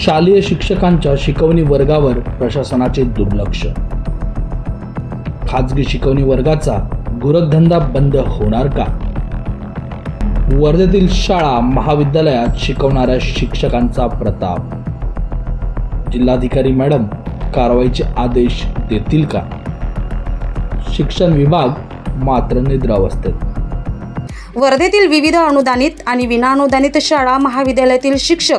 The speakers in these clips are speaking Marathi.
शालेय शिक्षकांच्या शिकवणी वर्गावर प्रशासनाचे दुर्लक्ष. खाजगी शिकवणी वर्गाचा गुरखधंदा बंद होणार का? वर्धेतील शाळा महाविद्यालयात शिकवणाऱ्या शिक्षकांचा प्रताप. जिल्हाधिकारी मॅडम कारवाईचे आदेश देतील का? शिक्षण विभाग मात्र निद्रावस्थेत. वर्धेतील विविध अनुदानित आणि विनाअनुदानित शाळा महाविद्यालयातील शिक्षक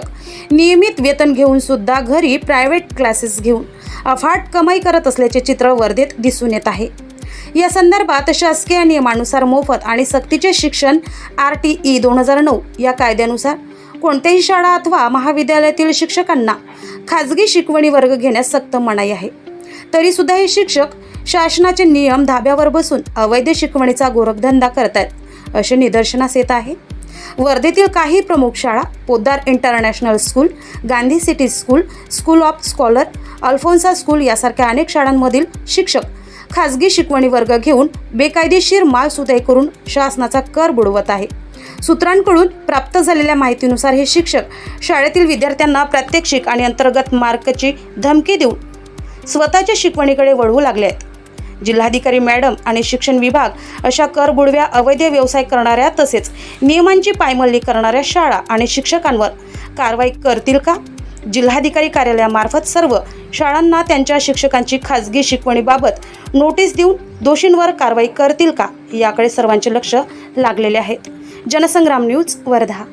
नियमित वेतन घेऊन सुद्धा घरी प्रायव्हेट क्लासेस घेऊन अफाट कमाई करत असल्याचे चित्र वर्धेत दिसून येत आहे. या संदर्भात शासकीय नियमानुसार मोफत आणि सक्तीचे शिक्षण आर टी ई दोन हजार नऊ या कायद्यानुसार कोणत्याही शाळा अथवा महाविद्यालयातील शिक्षकांना खाजगी शिकवणी वर्ग घेण्यास सक्त मनाई आहे. तरीसुद्धा हे शिक्षक शासनाचे नियम धाब्यावर बसून अवैध शिकवणीचा गोरखधंदा आहेत असे निदर्शनास येत आहे. वर्धेतील काही प्रमुख शाळा Poddar international school Gandhi city school school of scholar Alphonsa school यासारख्या अनेक शाळांमधील शिक्षक खाजगी शिकवणी वर्ग घेऊन बेकायदेशीर मालसुदाई करून शासनाचा कर बुडवत आहे. सूत्रांकडून प्राप्त झालेल्या माहितीनुसार हे शिक्षक शाळेतील विद्यार्थ्यांना प्रात्यक्षिक आणि अंतर्गत मार्कची धमकी देऊन स्वतःच्या शिकवणीकडे वळवू लागले आहेत. जिल्हाधिकारी मॅडम आणि शिक्षण विभाग अशा करबुडव्या अवैध व्यवसाय करणाऱ्या तसेच नियमांची पायमल्ली करणाऱ्या शाळा आणि शिक्षकांवर कारवाई करतील का? जिल्हाधिकारी कार्यालयामार्फत सर्व शाळांना त्यांच्या शिक्षकांची खाजगी शिकवणीबाबत नोटीस देऊन दोषींवर कारवाई करतील का? याकडे सर्वांचे लक्ष लागलेले आहेत जनसंग्राम न्यूज वर्धा.